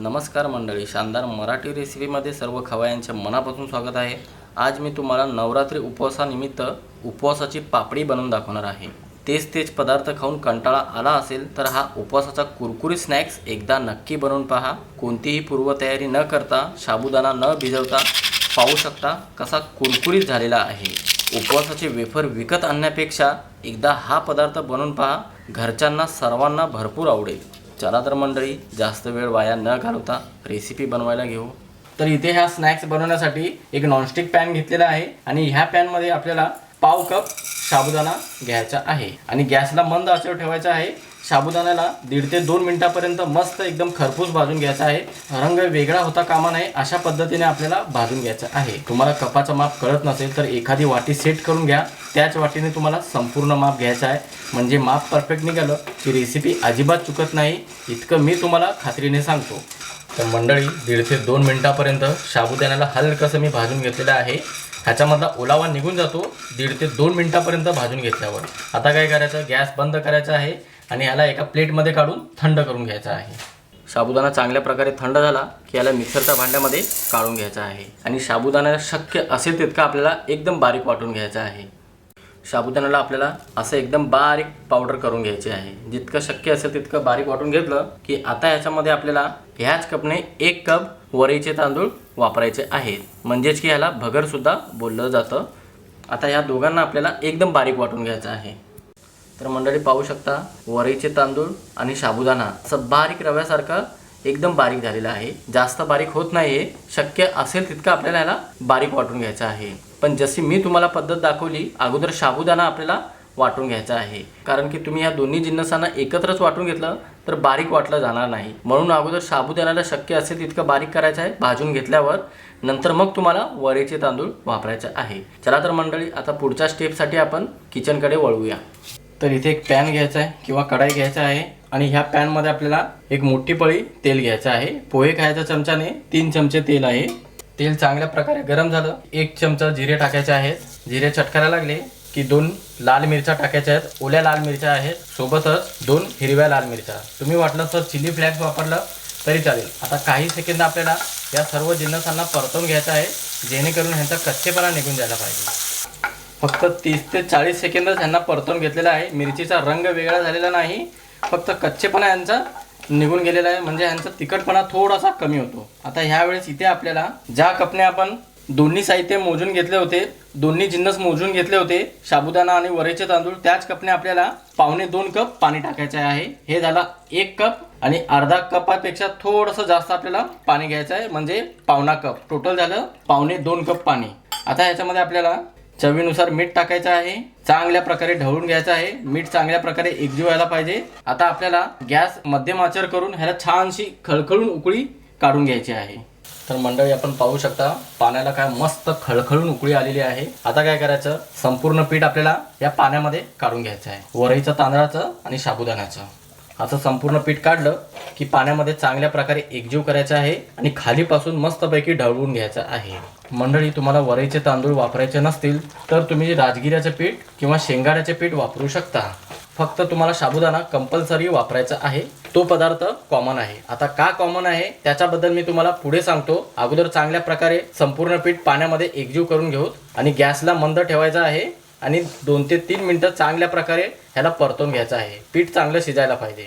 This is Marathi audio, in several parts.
नमस्कार मंडळी शानदार मराठी रेसिपीमध्ये सर्व खवयांचे मनापासून स्वागत आहे. आज मी तुम्हाला नवरात्री उपवासानिमित्त उपवासाची पापडी बनवून दाखवणार आहे. तेच तेच पदार्थ खाऊन कंटाळा आला असेल तर हा उपवासाचा कुरकुरी स्नॅक्स एकदा नक्की बनवून पहा. कोणतीही पूर्वतयारी न करता साबुदाणा न भिजवता पाहू शकता कसा कुरकुरीत झालेला आहे. उपवासाचे वेफर विकत आणण्यापेक्षा एकदा हा पदार्थ बनवून पहा. घरच्यांना सर्वांना भरपूर आवडेल. चला तर मंडळी जास्त वेळ वाया न घालवता रेसिपी बनवायला घेऊ. तर इथे ह्या स्नॅक्स बनवण्यासाठी एक नॉनस्टिक पॅन घेतलेला आहे आणि ह्या पॅनमध्ये आपल्याला पाव कप साबुदाणा घ्यायचा आहे. आणि गॅसला मंद आचेवर ठेवायचा आहे. साबुदाण्याला दीड ते दोन मिनिटापर्यंत मस्त एकदम खरपूस भाजून घ्यायचा आहे. रंग वेगळा होता कामा नये अशा पद्धतीने आपल्याला भाजून घ्यायचं आहे. तुम्हाला कपाचं माप कळत नसेल तर एखादी वाटी सेट करून घ्या. त्याच वाटीने तुम्हाला संपूर्ण माप घ्यायचं आहे. म्हणजे माप परफेक्ट निघालं की रेसिपी अजिबात चुकत नाही. इतकं मी तुम्हाला खात्रीने सांगतो. तर मंडळी दीड ते दोन मिनिटापर्यंत साबुदाण्याला हलकसं मी भाजून घेतलेलं आहे. ह्याच्यामधला ओलावा निघून जातो. दीड ते दोन मिनिटापर्यंत भाजून घेतल्यावर. आता काय करायचं? गॅस बंद करायचा आहे. आणि ह्याला एका प्लेटमध्ये काढून थंड करून घ्यायचा आहे. साबुदाणा चांगल्या प्रकारे थंड झाला की याला मिक्सरच्या भांड्यामध्ये काढून घ्यायचा आहे. आणि साबुदाणा शक्य असेल तितका आपल्याला एकदम बारीक वाटून घ्यायचा आहे. साबुदाण्याला आपल्याला असं एकदम बारीक पावडर करून घ्यायचे आहे. जितकं शक्य असेल तितकं बारीक वाटून घेतलं की आता ह्याच्यामध्ये आपल्याला ह्याच कपने एक कप वरीचे तांदूळ वापरायचे आहेत. म्हणजेच की ह्याला भगरसुद्धा बोललं जातं. आता ह्या दोघांना आपल्याला एकदम बारीक वाटून घ्यायचं आहे. तर मंडळी पाहू शकता वरीचे तांदूळ आणि साबुदाणा असं बारीक रव्यासारखं एकदम बारीक झालेलं आहे. जास्त बारीक होत नाही आहे शक्य असेल तितकं आपल्याला याला बारीक वाटून घ्यायचं आहे. पण जशी मी तुम्हाला पद्धत दाखवली अगोदर साबुदाणा आपल्याला वाटून घ्यायचा आहे. कारण की तुम्ही या दोन्ही जिन्नसांना एकत्रच वाटून घेतलं तर बारीक वाटलं जाणार नाही. म्हणून अगोदर साबुदाण्याला शक्य असेल तितकं बारीक करायचं आहे भाजून घेतल्यावर नंतर मग तुम्हाला वरीचे तांदूळ वापरायचे आहे. चला तर मंडळी आता पुढच्या स्टेपसाठी आपण किचनकडे वळूया. तर इथे एक पॅन घ्यायचा आहे किंवा कढाई घ्यायचा आहे. आणि ह्या पॅनमध्ये आपल्याला एक मोठी पळी तेल घ्यायचं आहे. पोहे खायच्या चमच्याने तीन चमचे तेल आहे. तेल चांगल्या प्रकारे गरम झालं. एक चमचा जिरे टाकायचे आहेत. जिरे चटकायला लागले की दोन लाल मिरच्या टाकायच्या आहेत. ओल्या लाल मिरच्या आहेत. सोबतच दोन हिरव्या लाल मिरच्या. तुम्ही वाटलं तर चिली फ्लॅक्स वापरलं तरी चालेल. आता काही सेकंद आपल्याला या सर्व जिन्नसांना परतून घ्यायचं आहे. जेणेकरून ह्यांचा कच्चेपणा निघून जायला पाहिजे. फक्त तीस ते चाळीस सेकंदच ह्यांना परतून घेतलेला आहे. मिरचीचा रंग वेगळा झालेला नाही. फक्त कच्चेपणा यांचा निघून गेलेला आहे. म्हणजे ह्यांचा तिखटपणा थोडासा कमी होतो. आता ह्यावेळेस इथे आपल्याला ज्या कपने आपण दोन्ही साहित्य मोजून घेतले होते दोन्ही जिन्नस मोजून घेतले होते साबुदाणा आणि वरेचे तांदूळ त्याच कपने आपल्याला पावणे दोन कप पाणी टाकायचे आहे. हे झाला एक कप आणि अर्धा कपापेक्षा थोडंसं जास्त आपल्याला पाणी घ्यायचं आहे. म्हणजे पावणा कप. टोटल झालं पावणे दोन कप पाणी. आता ह्याच्यामध्ये आपल्याला चवीनुसार मीठ टाकायचं आहे. चांगल्या प्रकारे ढवळून घ्यायचं आहे. मीठ चांगल्या प्रकारे एकजीव व्हायला पाहिजे. आता आपल्याला गॅस मध्यम आचर करून ह्याला छानशी खळखळून उकळी काढून घ्यायची आहे. तर मंडळी आपण पाहू शकता पाण्याला काय मस्त खळखळून उकळी आलेली आहे. आता काय करायचं? संपूर्ण पीठ आपल्याला या पाण्यामध्ये काढून घ्यायचं आहे. वरईचं तांदळाचं आणि साबुदाण्याचं. असं संपूर्ण पीठ काढलं की पाण्यामध्ये चांगल्या प्रकारे एकजीव करायचं आहे आणि खालीपासून मस्तपैकी ढवळून घ्यायचं आहे. मंडळी तुम्हाला वरईचे तांदूळ वापरायचे नसतील तर तुम्ही राजगिऱ्याचे पीठ किंवा शेंगाड्याचे पीठ वापरू शकता. फक्त तुम्हाला साबुदाणा कंपल्सरी वापरायचा आहे. तो पदार्थ कॉमन आहे. आता का कॉमन आहे? त्याच्याबद्दल मी तुम्हाला पुढे सांगतो. अगोदर चांगल्या प्रकारे संपूर्ण पीठ पाण्यामध्ये एकजीव करून घेऊ आणि गॅसला मंद ठेवायचा आहे. आणि दोन ते तीन मिनटं चांगल्या प्रकारे ह्याला परतून घ्यायचं आहे. पीठ चांगलं शिजायला पाहिजे.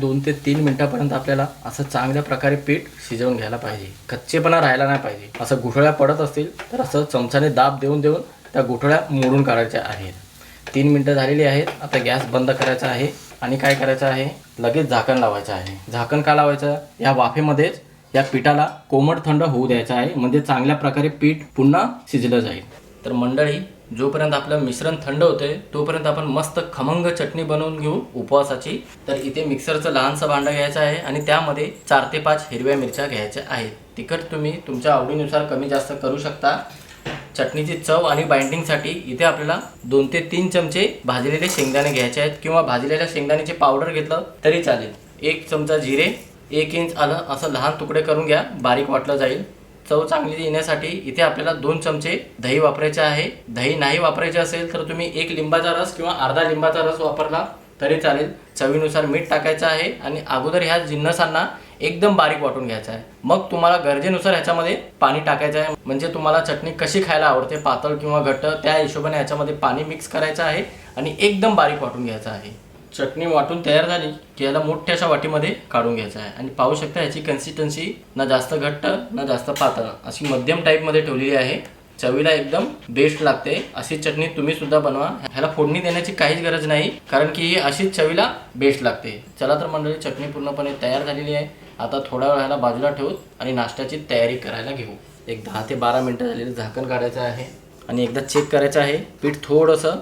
दोन ते तीन मिनटापर्यंत आपल्याला असं चांगल्या प्रकारे पीठ शिजवून घ्यायला पाहिजे. कच्चेपणा राहायला नाही पाहिजे. असं गुठळ्या पडत असतील तर असं चमचाने दाब देऊन देऊन त्या गुठळ्या मोडून काढायच्या आहेत. तीन मिनटं झालेली आहेत. आता गॅस बंद करायचा आहे. आणि काय करायचं आहे? लगेच झाकण लावायचं आहे. झाकण का लावायचं? या वाफेमध्येच या पिठाला कोमट थंड होऊ द्यायचं आहे. म्हणजे चांगल्या प्रकारे पीठ पुन्हा शिजलं जाईल. तर मंडळी जोपर्यंत आपलं मिश्रण थंड होते तोपर्यंत आपण मस्त खमंग चटणी बनवून घेऊ उपवासाची. तर इथे मिक्सरचं लहानसं भांडं घ्यायचं आहे आणि त्यामध्ये चार ते पाच हिरव्या मिरच्या घ्यायच्या आहेत. तिखट तुम्ही तुमच्या आवडीनुसार कमी जास्त करू शकता. चटणीची चव आणि बाइंडिंगसाठी इथे आपल्याला दोन ते तीन चमचे भाजलेले शेंगदाणे घ्यायचे आहेत किंवा भाजलेल्या शेंगदाण्याचे पावडर घेतलं तरी चालेल. एक चमचा जिरे एक इंच आलं असं लहान तुकडे करून घ्या बारीक वाटलं जाईल. चव चांगली येण्यासाठी इथे आपल्याला दोन चमचे दही वापरायचे आहे. दही नाही वापरायचे असेल तर तुम्ही एक लिंबाचा रस किंवा अर्धा लिंबाचा रस वापरला तरी चालेल. चवीनुसार मीठ टाकायचं आहे आणि अगोदर ह्या जिन्नसांना एकदम बारीक वाटून घ्यायचा आहे. मग तुम्हाला गरजेनुसार ह्याच्यामध्ये पाणी टाकायचं आहे. म्हणजे तुम्हाला चटणी कशी खायला आवडते पातळ किंवा घट्ट त्या हिशोबाने ह्याच्यामध्ये पाणी मिक्स करायचं आहे आणि एकदम बारीक वाटून घ्यायचं आहे. चटणी वाटून तयार झाली की याला मोठ्याशा वाटीमध्ये काढून घ्यायचं आहे. आणि पाहू शकता याची कन्सिस्टन्सी ना जास्त घट्ट ना जास्त पातळ अशी मध्यम टाईपमध्ये ठेवलेली आहे. चवीला एकदम बेस्ट लागते. अशी चटणी तुम्ही सुद्धा बनवा. ह्याला फोडणी देण्याची काहीच गरज नाही कारण की ही अशीच चवीला बेस्ट लागते. चला तर मंडळी चटणी पूर्णपणे तयार झालेली आहे. आता थोडा वेळ ह्याला बाजूला ठेवू आणि नाश्त्याची तयारी करायला घेऊ. एक दहा ते बारा मिनटं झालेली झाकण काढायचं आहे. आणि एकदा चेक करायचं आहे पीठ थोडंसं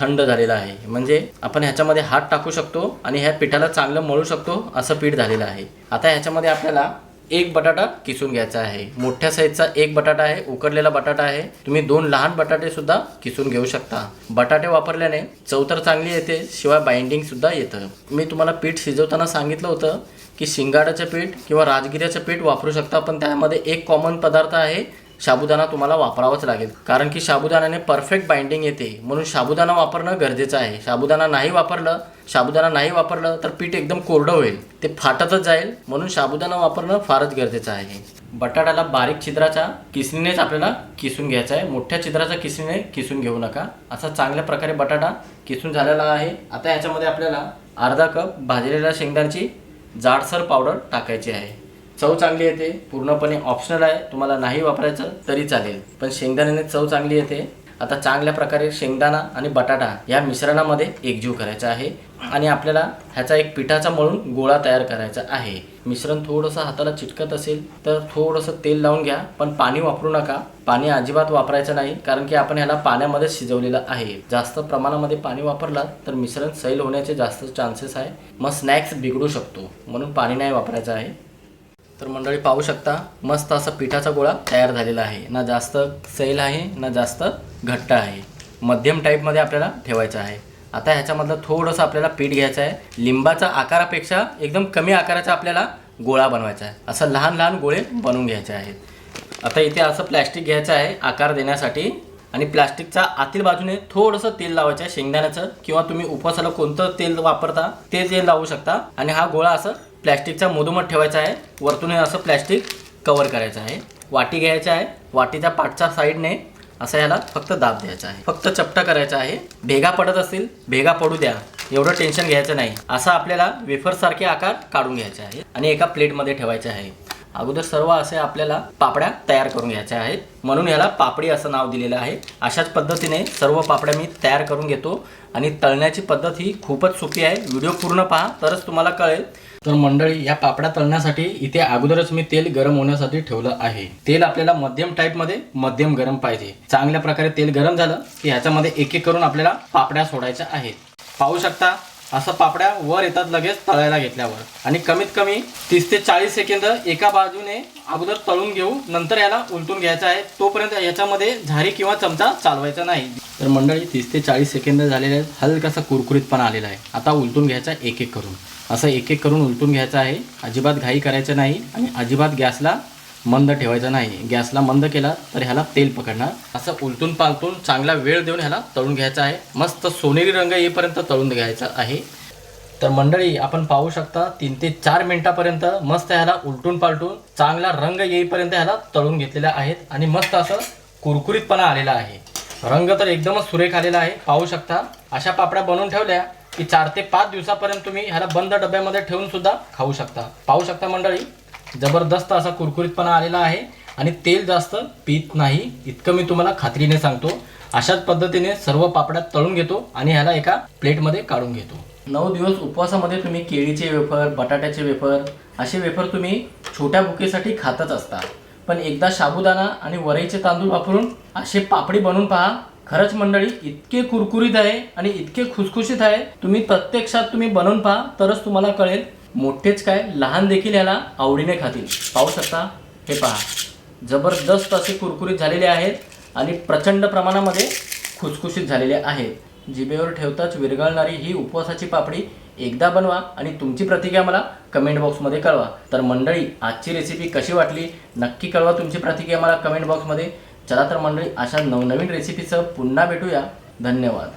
थंड झालेलं आहे. म्हणजे आपण ह्याच्यामध्ये हात टाकू शकतो आणि ह्या पिठाला चांगलं मळू शकतो असं पीठ झालेलं आहे. आता ह्याच्यामध्ये आपल्याला एक बटाटा किसून घ्यायचा आहे. मोठ्या साईजचा एक बटाटा आहे उकडलेला बटाटा आहे. तुम्ही दोन लहान बटाटे सुद्धा किसून घेऊ शकता. बटाटे वापरल्याने चव तर चांगली येते शिवाय बाइंडिंग सुद्धा येतं. मी तुम्हाला पीठ शिजवताना सांगितलं होतं की शिंगाड्याचं पीठ किंवा राजगिऱ्याचं पीठ वापरू शकता पण त्यामध्ये एक कॉमन पदार्थ आहे साबुदाणा तुम्हाला वापरावाच लागेल. कारण की साबुदाण्याने परफेक्ट बाइंडिंग येते. म्हणून साबुदाणा वापरणं गरजेचं आहे. साबुदाणा नाही वापरलं साबुदाणा नाही वापरलं तर पीठ एकदम कोरडं होईल. ते फाटतच जाईल. म्हणून साबुदाणा वापरणं फारच गरजेचं आहे. बटाट्याला बारीक छिद्राच्या किसणीनेच आपल्याला किसून घ्यायचा आहे. मोठ्या छिद्राच्या किसणीने किसून घेऊ नका. असा चांगल्या प्रकारे बटाटा किसून झालेला आहे. आता ह्याच्यामध्ये आपल्याला अर्धा कप भाजलेल्या शेंगदाण्याची जाडसर पावडर टाकायची आहे. चव चांगली येते पूर्णपणे ऑप्शनल आहे तुम्हाला नाही वापरायचं तरी चालेल. पण शेंगदाण्याने चव चांगली येते. आता चांगल्या प्रकारे शेंगदाणा आणि बटाटा या मिश्रणामध्ये एकजीव करायचा आहे आणि आपल्याला ह्याचा एक पिठाचा मळून गोळा तयार करायचा आहे. मिश्रण थोडंसं हाताला चिटकत असेल तर थोडंसं तेल लावून घ्या पण पाणी वापरू नका. पाणी अजिबात वापरायचं नाही कारण की आपण ह्याला पाण्यामध्ये शिजवलेलं आहे. जास्त प्रमाणामध्ये पाणी वापरला तर मिश्रण सैल होण्याचे जास्त चान्सेस आहे. मग स्नॅक्स बिघडू शकतो म्हणून पाणी नाही वापरायचं आहे. तर मंडळी पाहू शकता मस्त असा पिठाचा गोळा तयार झालेला आहे. ना जास्त सैल आहे ना जास्त घट्ट आहे. मध्यम टाईपमध्ये आपल्याला ठेवायचं आहे. आता ह्याच्यामधलं थोडंसं आपल्याला पीठ घ्यायचं आहे. लिंबाचा आकारापेक्षा एकदम कमी आकाराचा आपल्याला गोळा बनवायचा आहे. असं लहान लहान गोळे बनवून घ्यायचे आहेत. आता इथे असं प्लॅस्टिक घ्यायचं आहे आकार देण्यासाठी. आणि प्लास्टिकच्या आतील बाजूने थोडंसं तेल लावायचं आहे शेंगदाण्याचं किंवा तुम्ही उपवासाला कोणतं तेल वापरता ते तेल लावू शकता. आणि हा गोळा असं प्लॅस्टिकचा मधोमध ठेवायचा आहे. वरतून असं प्लॅस्टिक कवर करायचं आहे. वाटी घ्यायचं आहे. वाटीच्या पाठच्या साईडने असं याला फक्त दाब द्यायचा आहे. फक्त चपटा करायचा आहे. भेगा पडत असतील भेगा पडू द्या. एवढं टेन्शन घ्यायचं नाही. असा आपल्याला वेफरसारखे आकार काढून घ्यायचे आहे. आणि एका प्लेटमध्ये ठेवायचे आहे. अगोदर सर्व असे आपल्याला पापड्या तयार करून घ्यायच्या आहेत. म्हणून याला पापडी असं नाव दिलेलं आहे. अशाच पद्धतीने सर्व पापड्या मी तयार करून घेतो. आणि तळण्याची पद्धत ही खूपच सोपी आहे. व्हिडिओ पूर्ण पहा तरच तुम्हाला कळेल. तर मंडळी या पापड्या तळण्यासाठी इथे अगोदरच मी तेल गरम होण्यासाठी ठेवलं आहे. तेल आपल्याला मध्यम टाईपमध्ये मध्यम गरम पाहिजे. चांगल्या प्रकारे तेल गरम झालं की ह्याच्यामध्ये एक एक करून आपल्याला पापड्या सोडायच्या आहेत. पाहू शकता असं पापड्या वर येतात लगेच तळायला घेतल्यावर. आणि कमीत कमी तीस ते चाळीस सेकंद एका बाजूने अगोदर तळून घेऊ नंतर याला उलटून घ्यायचा आहे. तोपर्यंत याच्यामध्ये झारी किंवा चमचा चालवायचा नाही. तर मंडळी तीस ते चाळीस सेकंद झालेले आहेत. हलकासा कुरकुरीतपणा आलेला आहे. आता उलटून घ्यायचा एक एक करून. असं एक एक करून उलटून घ्यायचं आहे. अजिबात घाई करायचं नाही आणि अजिबात गॅसला मंद ठेवायचा नाही. गॅसला मंद केला तर ह्याला तेल पकडणार. असं उलटून पालटून चांगला वेळ देऊन ह्याला तळून घ्यायचा आहे. मस्त सोनेरी रंग येईपर्यंत तळून घ्यायचा आहे. तर मंडळी आपण पाहू शकता तीन ते चार मिनिटापर्यंत मस्त ह्याला उलटून पालटून चांगला रंग येईपर्यंत ह्याला तळून घेतलेला आहेत आणि मस्त असं कुरकुरीतपणा आलेला आहे. रंग तर एकदमच सुरेख आलेला आहे. पाहू शकता अशा पापड्या बनवून ठेवल्या की चार ते पाच दिवसापर्यंत तुम्ही ह्याला बंद डब्यामध्ये ठेवून सुद्धा खाऊ शकता. पाहू शकता मंडळी जबरदस्त असा कुरकुरीतपणा आलेला आहे आणि तेल जास्त पीत नाही इतकं मी तुम्हाला खात्रीने सांगतो. अशाच पद्धतीने सर्व पापड्यात तळून घेतो आणि ह्याला एका प्लेटमध्ये काढून घेतो. नऊ दिवस उपवासामध्ये तुम्ही केळीचे वेफर बटाट्याचे वेफर असे वेफर तुम्ही छोट्या भुकेसाठी खातच असता. पण एकदा साबुदाणा आणि वरईचे तांदूळ वापरून असे पापडी बनवून पहा. खरंच मंडळी इतके कुरकुरीत आहे आणि इतके खुसखुशीत आहे. तुम्ही प्रत्यक्षात तुम्ही बनवून पहा तरच तुम्हाला कळेल मोठेच काय लहान देखील याला आवडीने खातील. पाहू शकता हे पहा. जबरदस्त असे कुरकुरीत झालेले आहेत आणि प्रचंड प्रमाणामध्ये खुसखुशीत झालेले आहेत. जिभेवर ठेवताच विरघळणारी ही उपवासाची पापडी एकदा बनवा आणि तुमची प्रतिक्रिया मला कमेंट बॉक्समध्ये कळवा. तर मंडळी आजची रेसिपी कशी वाटली? नक्की कळवा तुमची प्रतिक्रिया मला कमेंट बॉक्समध्ये चला तर मंडळी अशा नवनवीन रेसिपीचं पुन्हा भेटूया. धन्यवाद.